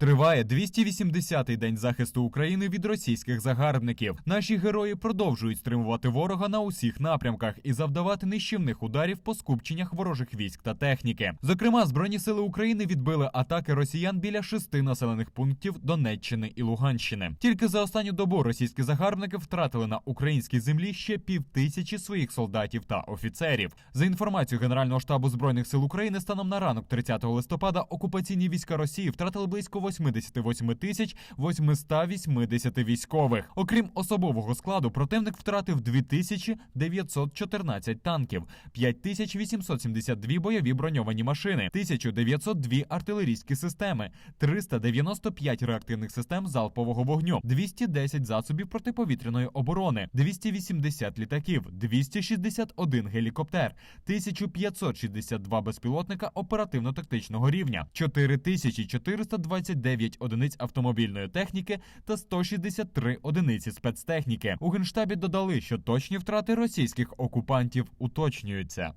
Триває 280-й день захисту України від російських загарбників. Наші герої продовжують стримувати ворога на усіх напрямках і завдавати нищівних ударів по скупченнях ворожих військ та техніки. Зокрема, збройні сили України відбили атаки росіян біля шести населених пунктів Донеччини і Луганщини. Тільки за останню добу російські загарбники втратили на українській землі ще півтисячі своїх солдатів та офіцерів. За інформацією Генерального штабу збройних сил України, станом на ранок 30 листопада окупаційні війська Росії втратили близько 88 тисяч 880 військових. Окрім особового складу, противник втратив 2914 танків, 5872 бойові броньовані машини, 1902 артилерійські системи, 395 реактивних систем залпового вогню, 210 засобів протиповітряної оборони, 280 літаків, 261 гелікоптер, 1562 безпілотника оперативно-тактичного рівня, 4429 одиниць автомобільної техніки та 163 одиниці спецтехніки. У генштабі додали, що точні втрати російських окупантів уточнюються.